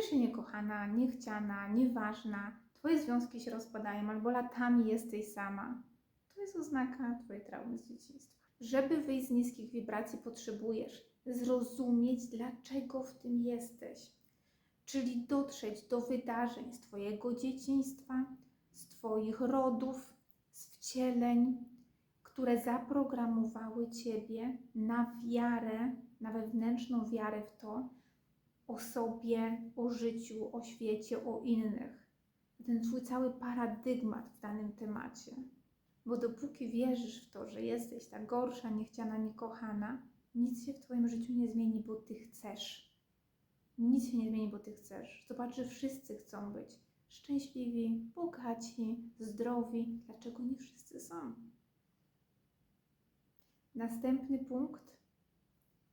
czujesz się niekochana, niechciana, nieważna, twoje związki się rozpadają albo latami jesteś sama, to jest oznaka twojej traumy z dzieciństwa. Żeby wyjść z niskich wibracji, potrzebujesz zrozumieć, dlaczego w tym jesteś. Czyli dotrzeć do wydarzeń z Twojego dzieciństwa, z Twoich rodów, z wcieleń, które zaprogramowały Ciebie na wiarę, na wewnętrzną wiarę w to, o sobie, o życiu, o świecie, o innych. Ten Twój cały paradygmat w danym temacie. Bo dopóki wierzysz w to, że jesteś ta gorsza, niechciana, niekochana, nic się w Twoim życiu nie zmieni, bo Ty chcesz. Nic się nie zmieni, bo Ty chcesz. Zobacz, że wszyscy chcą być szczęśliwi, bogaci, zdrowi. Dlaczego nie wszyscy są? Następny punkt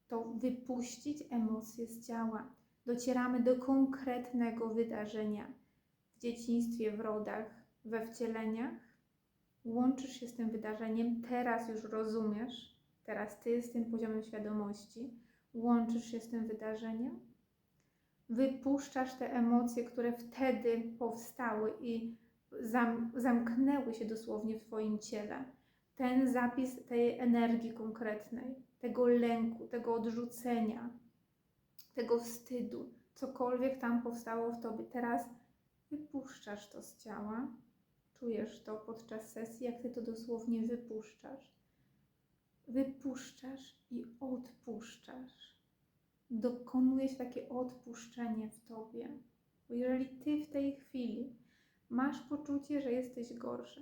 to wypuścić emocje z ciała. Docieramy do konkretnego wydarzenia w dzieciństwie, w rodach, we wcieleniach. Łączysz się z tym wydarzeniem, teraz już rozumiesz, teraz ty z tym poziomem świadomości, łączysz się z tym wydarzeniem, wypuszczasz te emocje, które wtedy powstały i zam zamknęły się dosłownie w Twoim ciele. Ten zapis tej energii konkretnej, tego lęku, tego odrzucenia, tego wstydu, cokolwiek tam powstało w Tobie, teraz wypuszczasz to z ciała. Czujesz to podczas sesji, jak Ty to dosłownie wypuszczasz. Wypuszczasz i odpuszczasz dokonuje się takie odpuszczenie w tobie. Bo jeżeli ty w tej chwili masz poczucie, że jesteś gorsza,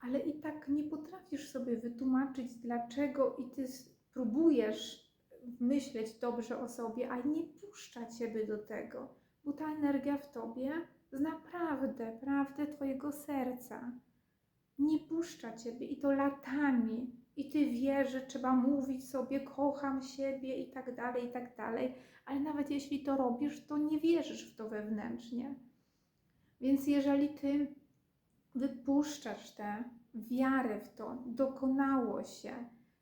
ale i tak nie potrafisz sobie wytłumaczyć, dlaczego i ty próbujesz myśleć dobrze o sobie, a nie puszcza ciebie do tego, bo ta energia w tobie z naprawdę, prawdę twojego serca nie puszcza ciebie i to latami i ty wiesz, że trzeba mówić sobie, kocham siebie i tak dalej, i tak dalej, ale nawet jeśli to robisz, to nie wierzysz w to wewnętrznie. Więc jeżeli ty wypuszczasz tę wiarę w to, dokonało się,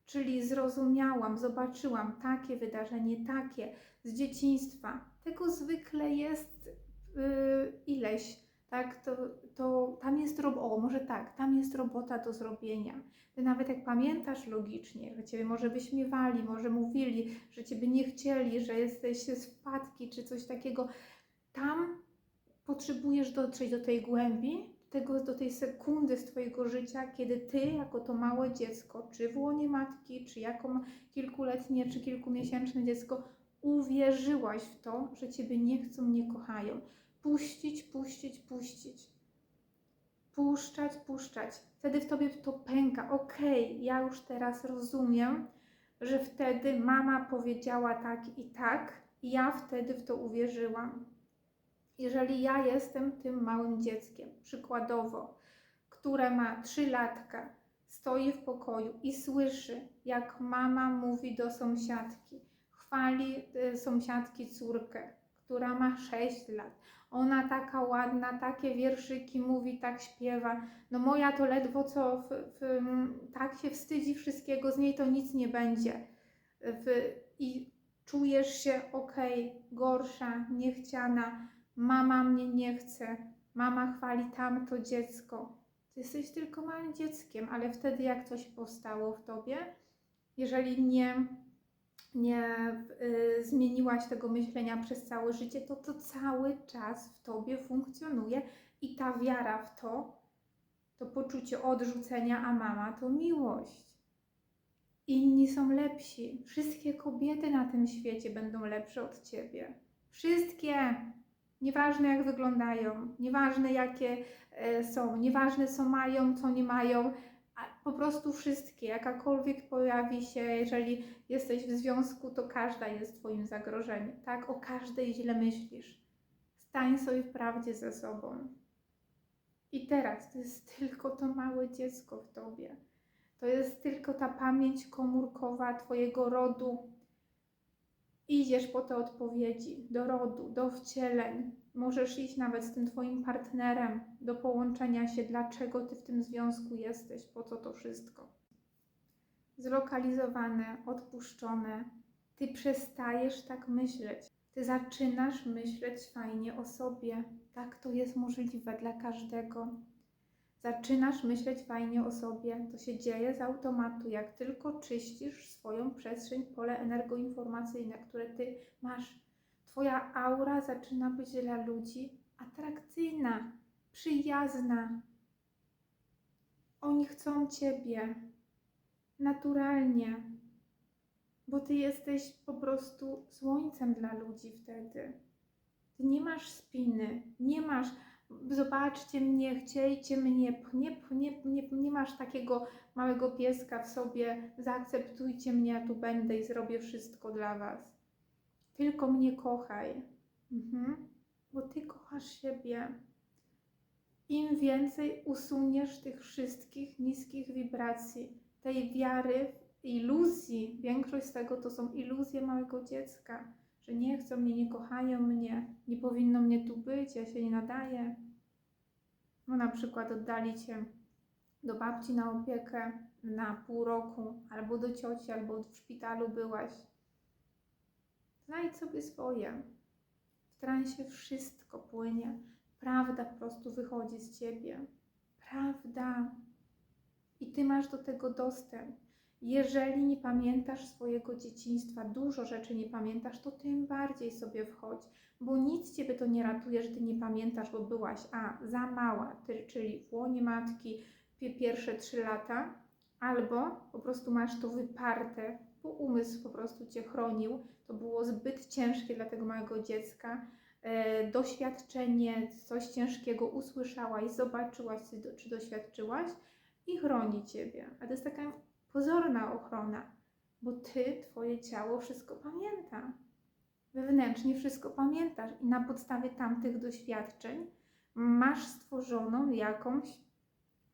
czyli zrozumiałam, zobaczyłam takie wydarzenie, takie z dzieciństwa, tego zwykle jest yy, ileś tak, to, to tam jest robota, o może tak, tam jest robota do zrobienia. Ty nawet jak pamiętasz logicznie, że Ciebie może wyśmiewali, może mówili, że Ciebie nie chcieli, że jesteś z wpadki czy coś takiego, tam potrzebujesz dotrzeć do tej głębi, tego, do tej sekundy z Twojego życia, kiedy Ty, jako to małe dziecko, czy w łonie matki, czy jako kilkuletnie, czy kilkumiesięczne dziecko, uwierzyłaś w to, że Ciebie nie chcą, nie kochają puścić, puścić, puścić. Puszczać, puszczać. Wtedy w tobie to pęka. Okej, okay, ja już teraz rozumiem, że wtedy mama powiedziała tak i tak, i ja wtedy w to uwierzyłam. Jeżeli ja jestem tym małym dzieckiem, przykładowo, które ma trzy latka, stoi w pokoju i słyszy, jak mama mówi do sąsiadki, chwali y, sąsiadki córkę, która ma 6 lat. Ona taka ładna, takie wierszyki mówi, tak śpiewa. No moja to ledwo co, w, w, tak się wstydzi wszystkiego, z niej to nic nie będzie. W, I czujesz się ok, gorsza, niechciana. Mama mnie nie chce, mama chwali tamto dziecko. Ty jesteś tylko małym dzieckiem, ale wtedy jak coś powstało w tobie, jeżeli nie nie y, zmieniłaś tego myślenia przez całe życie, to to cały czas w tobie funkcjonuje i ta wiara w to, to poczucie odrzucenia, a mama to miłość. Inni są lepsi. Wszystkie kobiety na tym świecie będą lepsze od ciebie. Wszystkie. Nieważne jak wyglądają, nieważne jakie e, są, nieważne co mają, co nie mają, po prostu wszystkie, jakakolwiek pojawi się, jeżeli jesteś w związku, to każda jest Twoim zagrożeniem, tak? O każdej źle myślisz. Stań sobie w prawdzie ze sobą. I teraz to jest tylko to małe dziecko w Tobie. To jest tylko ta pamięć komórkowa Twojego rodu. Idziesz po te odpowiedzi do rodu, do wcieleń, Możesz iść nawet z tym Twoim partnerem do połączenia się, dlaczego Ty w tym związku jesteś, po co to wszystko. Zlokalizowane, odpuszczone, Ty przestajesz tak myśleć. Ty zaczynasz myśleć fajnie o sobie. Tak to jest możliwe dla każdego. Zaczynasz myśleć fajnie o sobie. To się dzieje z automatu, jak tylko czyścisz swoją przestrzeń, pole energoinformacyjne, które ty masz. Twoja aura zaczyna być dla ludzi atrakcyjna, przyjazna. Oni chcą ciebie naturalnie, bo ty jesteś po prostu słońcem dla ludzi wtedy. Ty nie masz spiny, nie masz, zobaczcie mnie, chciejcie mnie, pchnie, pchnie, nie, nie masz takiego małego pieska w sobie, zaakceptujcie mnie, ja tu będę i zrobię wszystko dla was. Tylko mnie kochaj, mhm. bo ty kochasz siebie. Im więcej usuniesz tych wszystkich niskich wibracji, tej wiary iluzji, większość z tego to są iluzje małego dziecka, że nie chcą mnie, nie kochają mnie, nie powinno mnie tu być, ja się nie nadaję. No na przykład oddali cię do babci na opiekę na pół roku, albo do cioci, albo w szpitalu byłaś. Znajdź sobie swoje. W transie wszystko płynie. Prawda po prostu wychodzi z ciebie. Prawda. I ty masz do tego dostęp. Jeżeli nie pamiętasz swojego dzieciństwa, dużo rzeczy nie pamiętasz, to tym bardziej sobie wchodź, bo nic ciebie to nie ratuje, że ty nie pamiętasz, bo byłaś a za mała, ty, czyli w łonie matki pie- pierwsze trzy lata, albo po prostu masz to wyparte, bo umysł po prostu cię chronił. To było zbyt ciężkie dla tego małego dziecka. E, doświadczenie, coś ciężkiego usłyszałaś, zobaczyłaś, czy doświadczyłaś i chroni ciebie. A to jest taka pozorna ochrona, bo ty, twoje ciało wszystko pamięta. Wewnętrznie wszystko pamiętasz i na podstawie tamtych doświadczeń masz stworzoną jakąś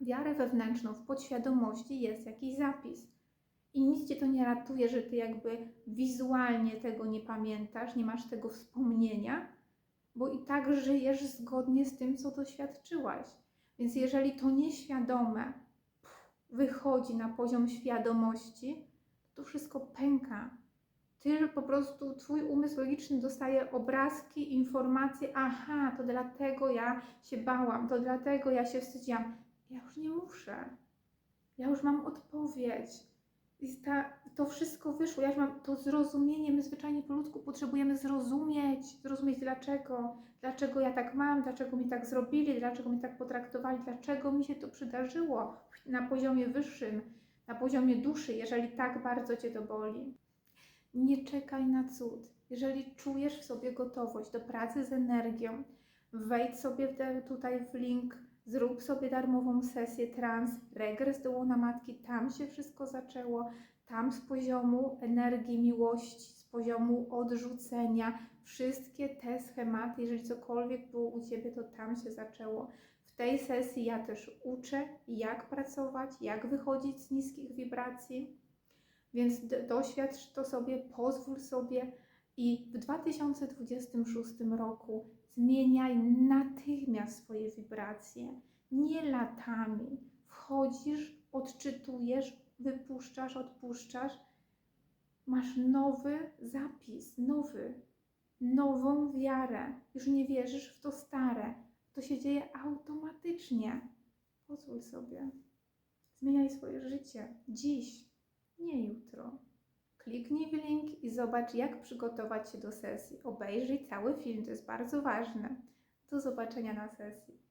wiarę wewnętrzną. W podświadomości jest jakiś zapis. I nic cię to nie ratuje, że ty jakby wizualnie tego nie pamiętasz, nie masz tego wspomnienia, bo i tak żyjesz zgodnie z tym, co doświadczyłaś. Więc jeżeli to nieświadome wychodzi na poziom świadomości, to wszystko pęka. Ty po prostu, twój umysł logiczny dostaje obrazki, informacje, aha, to dlatego ja się bałam, to dlatego ja się wstydziłam. Ja już nie muszę. Ja już mam odpowiedź. Ta, to wszystko wyszło. Ja już mam to zrozumienie. My zwyczajnie po ludzku potrzebujemy zrozumieć, zrozumieć dlaczego, dlaczego ja tak mam, dlaczego mi tak zrobili, dlaczego mi tak potraktowali, dlaczego mi się to przydarzyło na poziomie wyższym, na poziomie duszy, jeżeli tak bardzo Cię to boli. Nie czekaj na cud. Jeżeli czujesz w sobie gotowość do pracy z energią, wejdź sobie tutaj w link, zrób sobie darmową sesję trans, regres do łona matki, tam się wszystko zaczęło, tam z poziomu energii miłości, z poziomu odrzucenia, wszystkie te schematy, jeżeli cokolwiek było u Ciebie, to tam się zaczęło. W tej sesji ja też uczę, jak pracować, jak wychodzić z niskich wibracji, więc doświadcz to sobie, pozwól sobie i w 2026 roku zmieniaj natychmiast swoje wibracje, nie latami. Wchodzisz, odczytujesz, wypuszczasz, odpuszczasz. Masz nowy zapis, nowy, nową wiarę. Już nie wierzysz w to stare. To się dzieje automatycznie. Pozwól sobie. Zmieniaj swoje życie dziś, nie jutro. Kliknij w link i zobacz, jak przygotować się do sesji. Obejrzyj cały film, to jest bardzo ważne. Do zobaczenia na sesji.